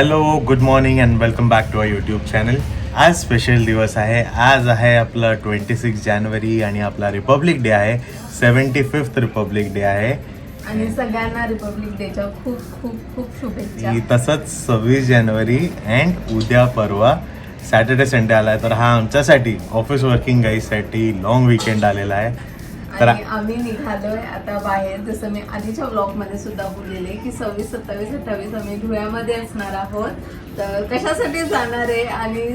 Hello good morning and welcome back to a YouTube channel आज special दिवस आहे. आज आहे आपलं ट्वेंटी सिक्स जानेवारी आणि आपला रिपब्लिक डे आहे. सेवन्टी फिफ्थ रिपब्लिक डे आहे. आणि सगळ्यांना रिपब्लिक डेच्या खूप खूप खूप शुभेच्छा. तसंच सव्वीस जानेवारी अँड उद्या परवा सॅटर्डे संडे आला आहे तर हा आमच्यासाठी ऑफिस वर्किंग गाईसाठी लॉंग विकेंड आलेला आहे. तर आम्ही निघालोय आता बाहेर. जसं मी आधीच्या ब्लॉगमध्ये सुद्धा बोललेले की सव्वीस सत्तावीस अठ्ठावीस आम्ही धुळ्यामध्ये असणार आहोत. तर कशासाठी जाणार आहे आणि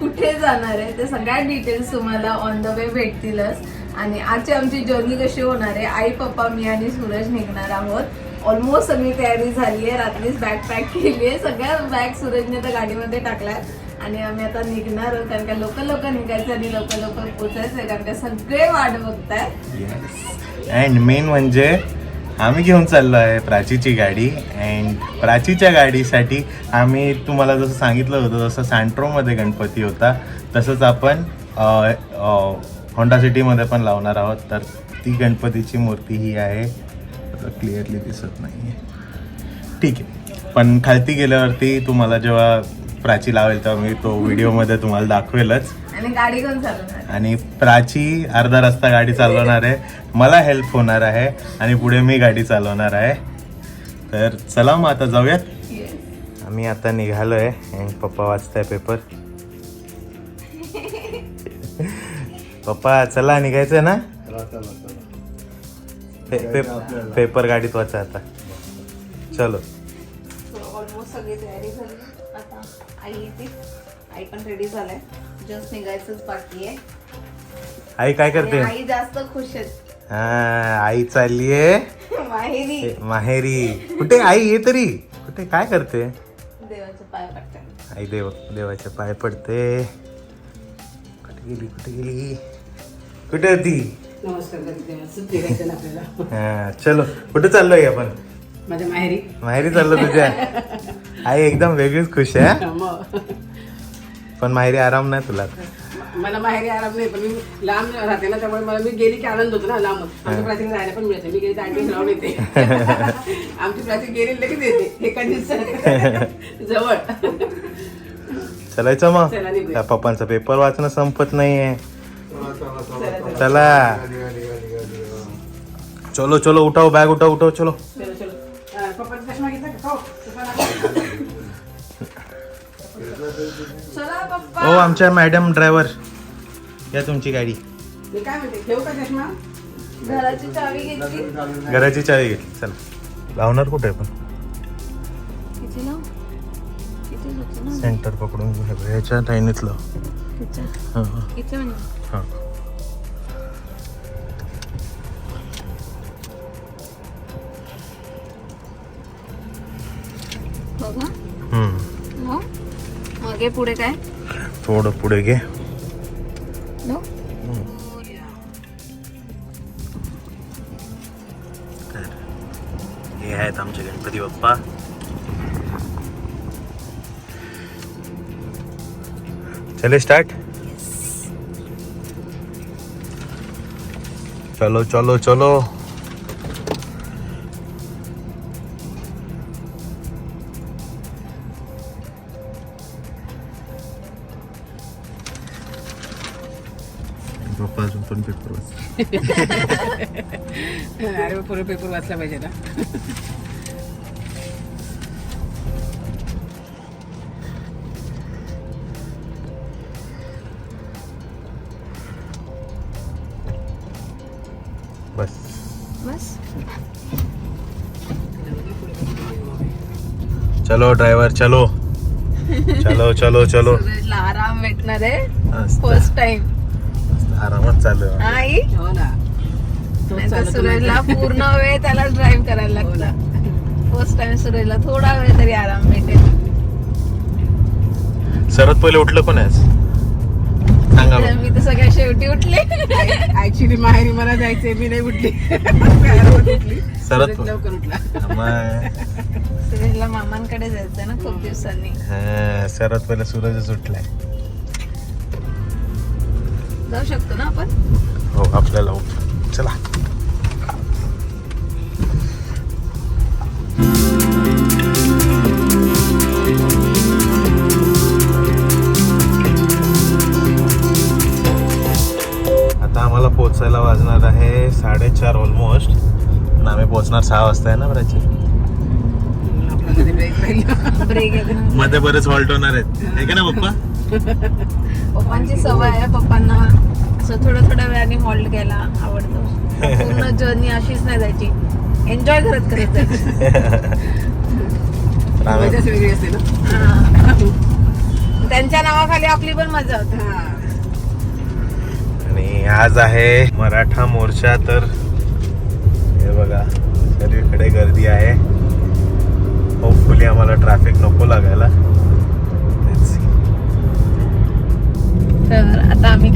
कुठे जाणार आहे ते सगळ्या डिटेल्स तुम्हाला ऑन द वे भेटतीलच. आणि आजची आमची जर्नी कशी होणार आहे आई पप्पा मी आणि सूरज निघणार आहोत. ऑलमोस्ट सगळी तयारी झाली आहे. रात्रीच बॅग पॅक केली आहे. सगळ्या बॅग सूरजने त्या गाडीमध्ये टाकल्यात. आणि आम्ही आता निघणार आहोत कारण का लवकर लोक निघायचं आणि लवकर लोक पोचायचं कारण का सगळे वाट बघतायत अँड मेन म्हणजे आम्ही घेऊन चाललो आहे प्राचीची गाडी. अँड प्राचीच्या गाडीसाठी आम्ही तुम्हाला जसं सांगितलं होतं जसं सँट्रोमध्ये गणपती होता तसंच आपण होंडा सिटीमध्ये पण लावणार आहोत. तर ती गणपतीची मूर्ती ही आहे. क्लिअरली दिसत नाही आहे ठीक आहे. पण खालती गेल्यावरती तुम्हाला जेव्हा प्राची लावेल तेव्हा मी तो व्हिडिओमध्ये तुम्हाला दाखवेलच. आणि गाडी कोण चालवणार? आणि प्राची अर्धा रस्ता गाडी चालवणार आहे. मला हेल्प होणार आहे आणि पुढे मी गाडी चालवणार आहे. तर चला मग आता जाऊयात. Yes. आम्ही आता निघालो आहे आणि पप्पा वाचताय पेपर पप्पा चला निघायचं ना? पे- पे- पेपर गाडीत वाचा आता. चलो. पण रेडी झालाय. जस्ट निघायचंच बाकी आहे. आई काय आणि करते? आई जास्त खुश आहेत. हा आई चालली आहे. माहेरी. माहेरी. कुठे? आई ये तरी. कुठे? काय करते? देवाचे पाय पडतात आई देव देवाचे पाय पडते. कुठे गेली? कुठे गेली? कुठे होती नमस्कार करते सुट्टी घ्यायचं ना आपल्याला? हा, चलो. कुठे चाललोय आपण? माझ्या माहेरी. माहेरी चाललो तुझ्या. आई एकदम वेगळीच खुश आहे हा? मग पण माहेरी आराम नाही तुला. मला माहेरी आराम नाही पण मी लांब राहते ना त्यामुळे मला मी गेली की आनंद होतो ना लांब. आमच्या प्राचीन राहायला पण मिळते. मी गेली तर ऍडमिशन लावून येते. आमची प्राचीन गेली लगेच येते एका दिवसात. जवळ. चलायचं मग. त्या पप्पांचा पेपर वाचणं संपत नाहीये. चला. चला चलो. चलो उठाव बॅग उठाव उठाव चलो. ओ आमच्या मॅडम ड्रायव्हर या तुमची गाडी. मी काय म्हणते ठेवू का चष्मा? घराची चावी घेतली. घराची चावी घेतली चला. लावणार कुठे पण? किती लाव किती होतं ना? सेंटर पकडून लाईनीतलं किती हां हां. किती म्हणजे हां. बघा. हम्म. हो मागे पुढे काय? थोडं पुढे घे हे आहेत आमचे गणपती बाप्पा चले स्टार्ट चलो चलो चलो अरे पुरे पेपर वाचला पाहिजे ना. बस. बस. चलो ड्रायव्हर चलो. चलो चलो चलो. आराम भेटणार आहे. फर्स्ट टाइम आरामात चालू आहे. आई? हो ना. सूरजला नाही. पूर्ण वेळ त्याला ड्राईव्ह करायला हो ना. लागतं फर्स्ट टाइम सूरजला थोडा वेळ तरी आराम भेटेल. सर्वात पहिले उठलं कोण आहेस सांगा तर बरं. मी तर सगळ्या शेवटी उठले. ऍक्च्युली माहेरी मला जायचंय मी नाही उठली. सरत लवकर उठला. मग, सूरजला मामांकडे जायचंय ना खूप दिवसांनी. हा, सर्वात पहिले सूरजच उठलाय. जाऊ शकतो ना आपण? हो आपल्याला हो. चला. आता आम्हाला पोचायला वाजणार आहे साडेचार ऑलमोस्ट आणि आम्ही पोचणार सहा वाजता आहे ना. बऱ्याची मध्ये बरेच हॉल्ट होणार आहेत. आहे का ना पप्पा? पप्पांची सवय आहे पप्पांना असं थोड्या थोड्या वेळाने हॉल्ट घ्यायला आवडतं. पूर्ण जर्नी अशीच नाही जायची. एन्जॉय करत करत जायची. तर आम्ही मजाच वेगळी असते ना. त्यांच्या नावाखाली आपली पण मजा होते. आणि आज आहे मराठा मोर्चा तर हे बघा सगळीकडे गर्दी आहे. होपफुली आम्हाला ट्रॅफिक नको लागायला.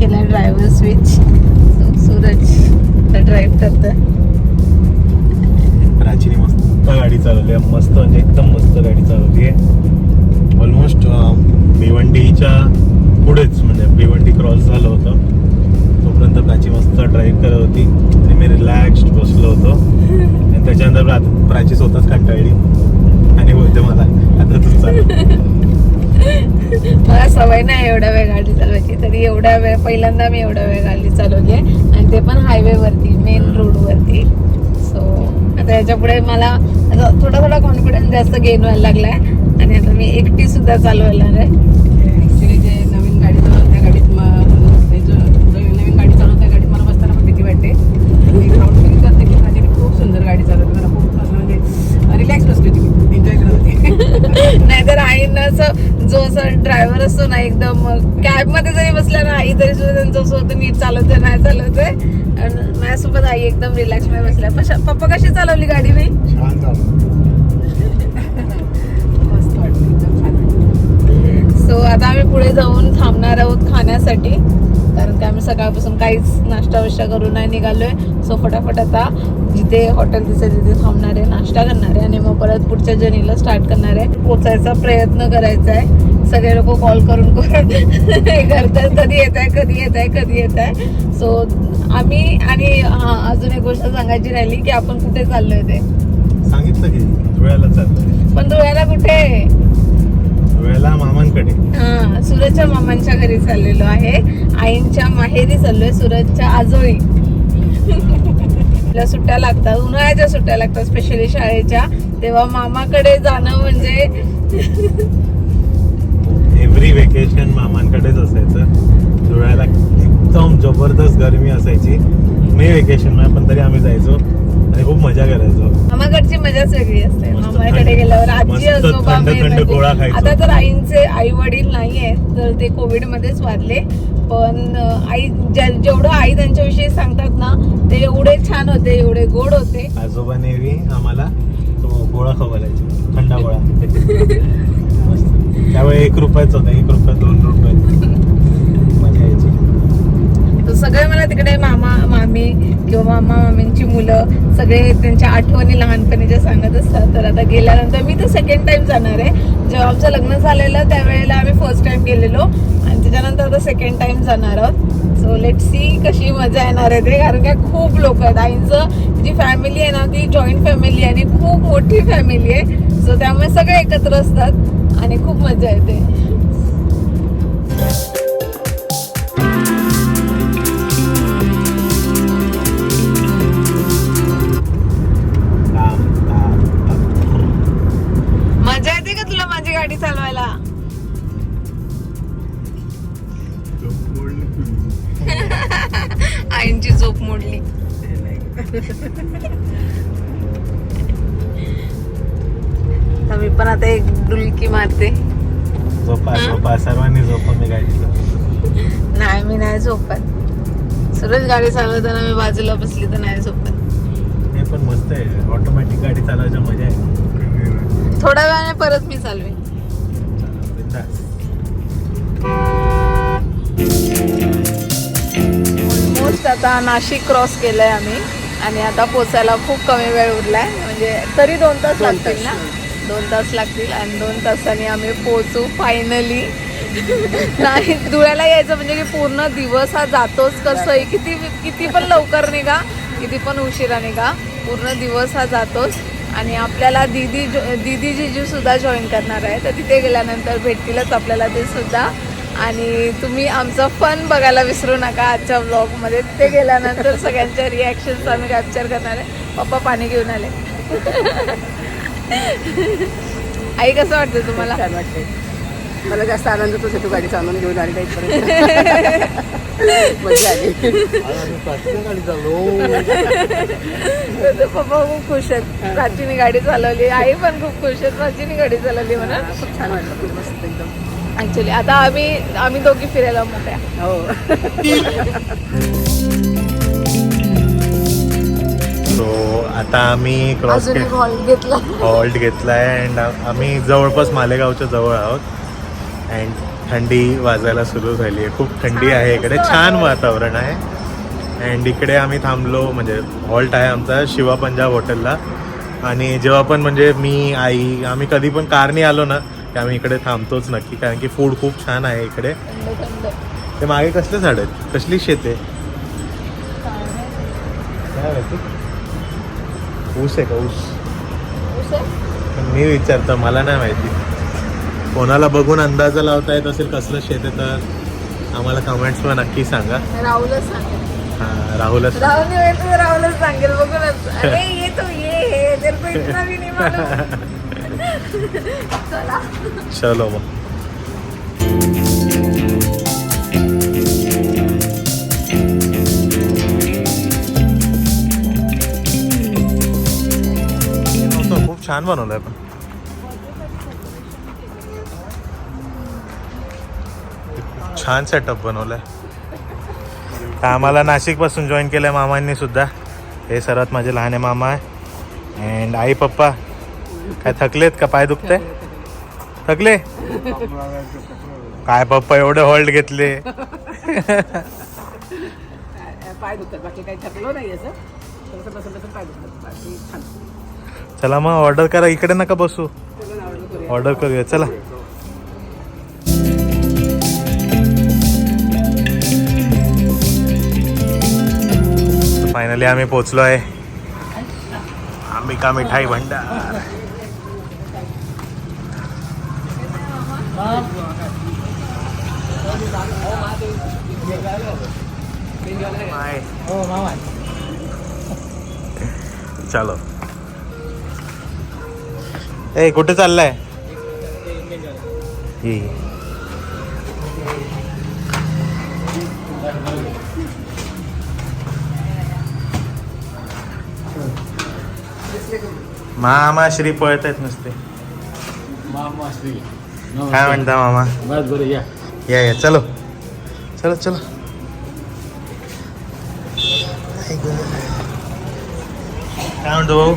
केला ड्रायव्हर स्विच सूरज ड्राईव्ह करत प्राचीने मस्त गाडी चालवली आहे. मस्त म्हणजे एकदम मस्त गाडी चालवली आहे. ऑलमोस्ट भिवंडीच्या पुढेच म्हणजे भिवंडी क्रॉस झालं होतं. तोपर्यंत प्राची मस्त ड्राईव्ह करत होती. आणि मी रिलॅक्स्ड बसलो होतो. आणि त्याच्यानंतर प्राची स्वतःच कंटाळली. आणि बोलते मला आता तू चाल. मला सवय नाही एवढ्या वेळ गाडी चालवायची तरी एवढ्या वेळ पहिल्यांदा मी एवढ्या वेळ गाडी चालवली आहे. आणि ते पण हायवे वरती मेन रोड वरती सो आता याच्यापुढे मला आता थोडा थोडा कॉन्फिडन्स जास्त गेन व्हायला लागलाय. आणि आता मी एकटी सुद्धा चालवायला आहे Actually जे नवीन गाडी चालवत त्या गाडीत नवीन गाडी चालवत त्या गाडीत मला बसताना पण भीती वाटते. ग्राउंड करते की माझी खूप सुंदर गाडी चालवते. मला खूप असं म्हणजे रिलॅक्स एन्जॉय करत होती. नाहीतर आईनं असं जो असा ड्रायव्हर असतो ना एकदम कॅबमध्ये जरी बसला ना आई तरी सुद्धा त्यांचं असं होतं नीट चालवते नाही चालवते आणि माझ्यासोबत आई एकदम रिलॅक्समध्ये बसल्या. पप्पा कशी चालवली गाडी मी पुढे जाऊन थांबणार आहोत खाण्यासाठी. कारण की आम्ही सकाळपासून काहीच नाश्ता विष्टा करून नाही निघालोय. सो फटाफट आता जिथे हॉटेल दिसेल तिथे थांबणार आहे नाश्ता करणार आहे आणि मग परत पुढच्या जर्नीला स्टार्ट करणार आहे. पोचायचा प्रयत्न करायचा आहे सगळे लोक कॉल करून करून हे करतात. कधी येत आहे कधी येत आहे कधी येत आहे सो आम्ही आणि हा अजून एक गोष्ट सांगायची राहिली की आपण कुठे चाललोय ते? सांगितलं की धुळ्याला चालतंय पण धुळ्याला कुठे? धुळ्याला मामांकडे. हा सूरजच्या मामांच्या घरी चाललेलो आहे. आईंच्या माहेरी चाललोय सूरजच्या आजोळी. आपल्या सुट्ट्या लागतात उन्हाळ्याच्या सुट्ट्या लागतात स्पेशली शाळेच्या. तेव्हा मामाकडे जाणं म्हणजे एव्हरी वेकेशन मामांकडेच असायचं. धुळ्याला एकदम जबरदस्त गरमी असायची. मे वेकेशनमध्ये पण तरी आम्ही जायचो. आणि खूप मजा करायचो. मामाकडची मजाच वेगळी असते. मामाकडे गेल्यावर आजी आजोबा. आता तर आईंचे आई वडील नाही आहेत तर ते कोविड मध्येच वारले. पण आई जेवढं आई त्यांच्याविषयी सांगतात ना ते एवढे छान होते एवढे गोड होते. आजोबाने बी आम्हाला तो गोळा खवलायचा थंडा गोळा. त्यावेळी एक रुपयाच होता एक रुपया दोन रुपये. सगळे मला तिकडे मामा मामी किंवा मामा मामींची मुलं सगळे त्यांच्या आठवणी लहानपणीच्या सांगत असतात तर आता गेल्यानंतर मी तर सेकंड टाइम जाणार आहे. जेव्हा आमचं लग्न झालेलं त्यावेळेला आम्ही फर्स्ट टाइम गेलेलो आणि त्याच्यानंतर आता सेकंड टाइम जाणार आहोत. सो लेट सी कशी मजा येणार आहे ते कारण काय खूप लोक आहेत. आईंचं जी फॅमिली आहे ना ती जॉईंट फॅमिली आहे आणि खूप मोठी फॅमिली आहे. सो त्यामुळे सगळे एकत्र असतात आणि खूप मजा येते. आहे. ऑटोमॅटिक गाडी चालवायची मजा आहे. थोड्या वेळाने परत मी चालवेन. ऑलमोस्ट आता नाशिक क्रॉस केलंय आम्ही. आणि आता पोचायला खूप कमी वेळ उरलाय. म्हणजे तरी दोन तास लागतील ना? दोन तास लागतील. आणि दोन तासांनी आम्ही पोचू फायनली नाही धुळ्याला यायचं म्हणजे की पूर्ण दिवस हा जातोच कसं आहे? किती किती पण लवकर निघा किती पण उशिरा निघा. पूर्ण दिवस हा जातोच. आणि आपल्याला दीदी जो- दीदी जिजू सुद्धा जॉईन करणार आहे तर तिथे गेल्यानंतर भेटतीलच आपल्याला ते सुद्धा. आणि तुम्ही आमचं फन बघायला विसरू नका आजच्या ब्लॉगमध्ये ते गेल्यानंतर सगळ्यांच्या रिॲक्शन्स आम्ही कॅप्चर करणार आहे. पप्पा पाणी घेऊन आले. आई कसं वाटतं तुम्हाला? छान वाटते मला जास्त आनंद तोच आहे तू गाडी चालवून घेऊन आली. इथपर्यंत मजा आली. तर पप्पा खूप खुश आहेत. प्राचीने गाडी चालवली. आई पण खूप खुश आहेत. प्राचीने गाडी चालवली म्हणा खूप छान वाटलं. खूप मस्त एकदम. ऍक्च्युली आता आम्ही आम्ही दोघी फिरायला मोकळ्या हो. सो आता आम्ही क्रॉस अजून एक हॉल घेतला. हॉल्ट घेतला आहे अँड आम्ही जवळपास मालेगावच्या जवळ आहोत. अँड थंडी वाजायला सुरू झाली आहे. खूप थंडी आहे इकडे. छान वातावरण आहे. अँड इकडे आम्ही थांबलो म्हणजे हॉल्ट आहे आमचा शिवा पंजाब हॉटेलला. आणि जेव्हा पण म्हणजे मी आई आम्ही कधी पण कारनी आलो ना की आम्ही इकडे थांबतोच नक्की कारण की फूड खूप छान आहे इकडे. ते मागे कसले झाड आहेत? कसली शेत आहे? काय माहिती? ऊस आहे का ऊस? मी विचारतो मला नाही माहिती. कोणाला बघून अंदाजा लावता येत असेल कसलं शेत आहे तर आम्हाला कमेंट्सवर नक्की सांगा. राहुलच सांगेल. हा राहुलच. राहुल तर राहुलच सांगेल बघूनच. अरे ये तो ये हे तेरे को इतना भी नहीं मालूम चला. चलो मग. खूप छान बनवलंय पण. छान सेटअप बनवलाय. तर आम्हाला नाशिकपासून जॉईन केलंय मामांनी सुद्धा. हे सर्वात माझे लहान मामा आहे. अँड आई पप्पा. काय थकलेत का? पाय दुखते थकले? काय पप्पा एवढे होल्ड घेतले? पाय दुखतात. बाकी काही थकलो नाही चला मग ऑर्डर करा. इकडे नका बसू. ऑर्डर करूया. चला. फायनली आम्ही पोचलो आहे. अंबिका मिठाई भंडार. चलो. ए कुठे चाललाय? ये. मामा श्री पळत आहेत नुसते काय म्हणता मामा? बस बरं या. या या चलो. चलो चलो. काय म्हणतो भाऊ?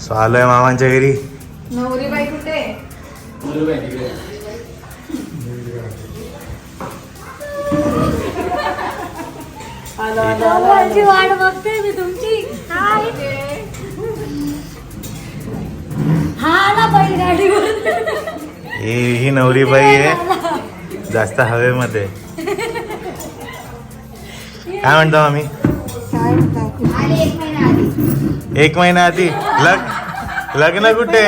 सो आलोय मामांच्या घरी. नवरी बाई कुठे माझी वाट बघते मी तुमची हाय हा बैलगाडीवर ही ही नवरी बाई आहे. जास्त हवेमध्ये. काय म्हणतो आम्ही? आले एक महिना आधी. एक महिना आधी लग लग्न कुठे?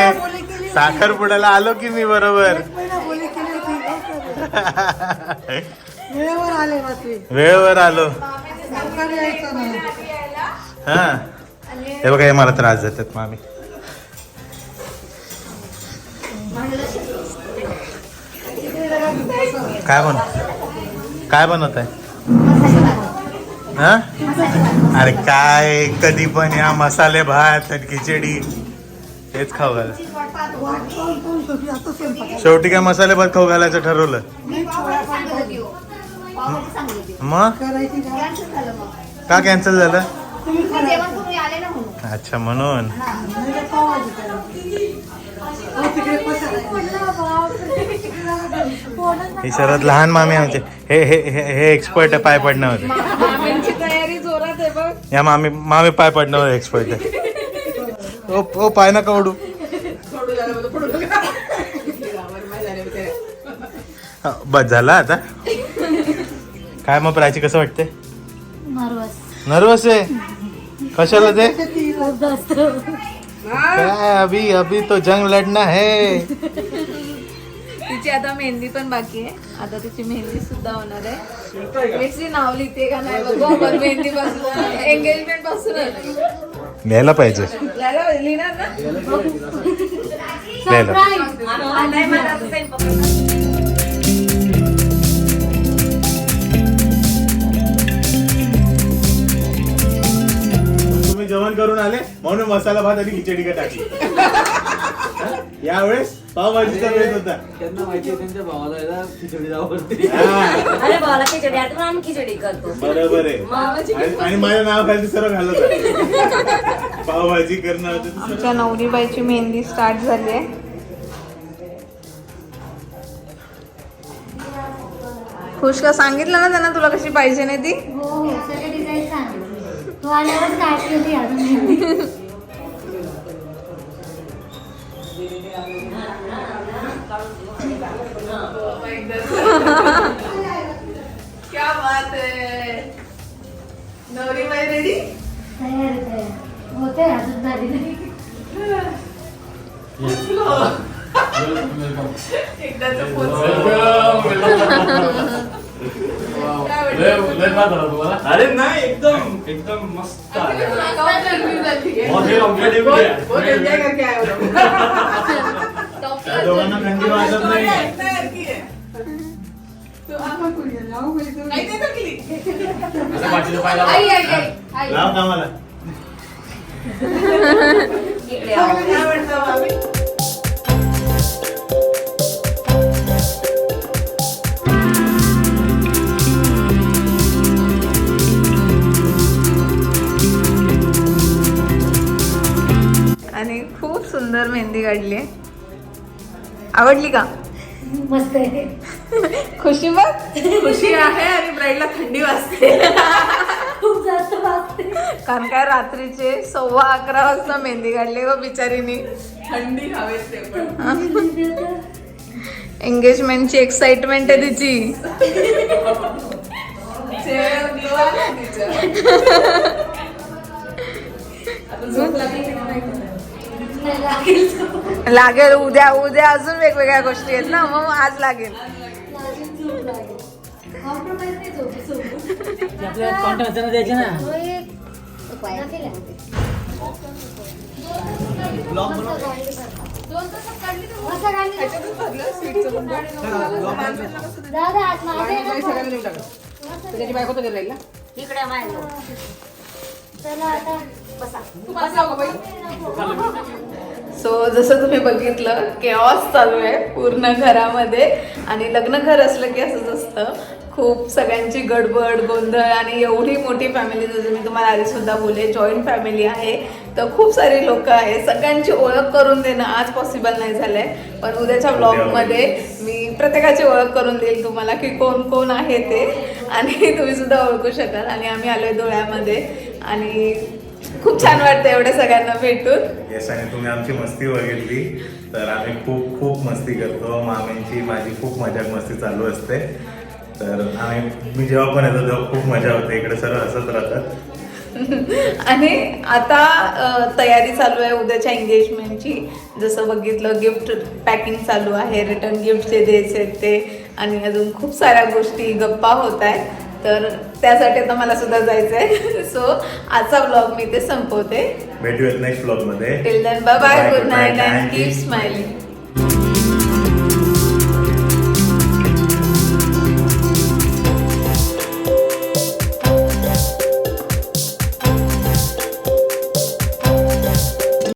साखरपुड्याला आलो की मी बरोबर? वेळेवर आले. हा. हे बघा हे मला त्रास देतात मामी. काय बन काय बनवत आहे हा? अरे काय कधी पण या मसाले भात आणि खिचडी. हेच खाऊ घाल. शेवटी काय मसाले भात खाऊ घालायचं ठरवलं? मग? करायची का? का कॅन्सल झालं? तुम्ही करा. जेवण आले ना म्हणून. अच्छा म्हणून. नाही तर पावभाजी करायची. अहो, तिकडे कशाला ही सर्वात लहान मामी आमचे. हे हे हे हे एक्सपर्ट आहे पाय पडण्यामध्ये मामींची तयारी जोरात आहे बघ. या मामी मामी पाय पडण्यावर एक्सपर्ट आहे. ओ ओ पाय नका ओढू. सोडू झालं म्हणजे पडू नका गावाला माहिती झालं ते. हा, बस झाला आता? काय मग प्राची कसं वाटते नर्वस. नर्वस आहे? कशाला ते? काय अभी अभी तो जंग लढना है. तिची आता मेहंदी पण बाकी आहे. आता तिची मेहंदी सुद्धा होणार आहे. मिक्सी नाव लिहिते का नाही बघू मेहंदी पासून एंगेजमेंटपासून लिहायला पाहिजे. लिहिणार ना? तुम्ही जेवण करून आले म्हणून मसाला भात आणि खिचडी का टाकली. यावेळेस पावभाजीचा वेळ होता. त्यांना माहिती आहे त्यांच्या भावाला याला खिचडी आवडते. हा, अरे भावाला खिचडी आता पण आम्ही खिचडी करतो. बरोबर आहे. आणि- माझ्या नावाखाली सर्व घालत. पावभाजी करणं. आमच्या नवरीबाईची मेहंदी स्टार्ट झाली आहे. खुश का? सांगितलं ना त्यांना तुला कशी पाहिजे नाही ती? तू आल्यावर काय केली अजून क्या बात आहे नवरीबाई रेडी तयार आहे, तयार. होते अजून झाली नाही. एकदाच अरे नाही एकदम एकदम मस्त ही हो दोघांना थंडी वाजत नाही. लाव कामाला. आवडली का? मस्त आहे. खुशी बघ. खुशी आहे आणि ब्राईडला थंडी वाजते. खूप जास्त वाजते. कारण काय रात्रीचे सव्वा अकरा वाजता मेहंदी काढली व बिचारीनी. थंडी पण. एंगेजमेंटची एक्साइटमेंट आहे तिची. लागेल उद्या उद्या अजून वेगवेगळ्या गोष्टी आहेत ना मग आज लागेल. ना. तो. त्याची बायको तर ना? इकडे चला आता बसा. बसा बाई. सो जसं तुम्ही बघितलं केऑस चालू आहे पूर्ण घरामध्ये. आणि लग्न घर असलं की असंच असतं. खूप सगळ्यांची गडबड गोंधळ आणि एवढी मोठी फॅमिली जसं मी तुम्हाला आधी सुद्धा बोलले जॉईंट फॅमिली आहे. तर खूप सारी लोक आहे सगळ्यांची ओळख करून देणं आज पॉसिबल नाही झालंय. पण उद्याच्या ब्लॉगमध्ये मी प्रत्येकाची ओळख करून देईल तुम्हाला की कोण कोण आहे ते. आणि तुम्ही सुद्धा ओळखू शकाल. आणि आम्ही आलोय डोळ्यामध्ये आणि खूप छान वाटतं एवढ्या सगळ्यांना भेटून. येस आणि तुम्ही आमची मस्ती बघितली. तर आम्ही खूप खूप मस्ती करतो. मामींची माझी खूप मजाक मस्ती चालू असते. तर आम्ही मी जेव्हा पण येतो तेव्हा खूप मजा होते. इकडे सर्व हसत राहतात. आणि आता अ, तयारी चालू आहे उद्याच्या एंगेजमेंटची जसं बघितलं गिफ्ट पॅकिंग चालू आहे. रिटर्न गिफ्ट जे द्यायचे आहेत ते. आणि अजून खूप साऱ्या गोष्टी गप्पा होत आहेत. तर त्यासाठी आता मला सुद्धा जायचं आहे सो आजचा ब्लॉग मी ते संपवते. भेटूयात नेक्स्ट ब्लॉगमध्ये. Till then bye bye good night and keep smiling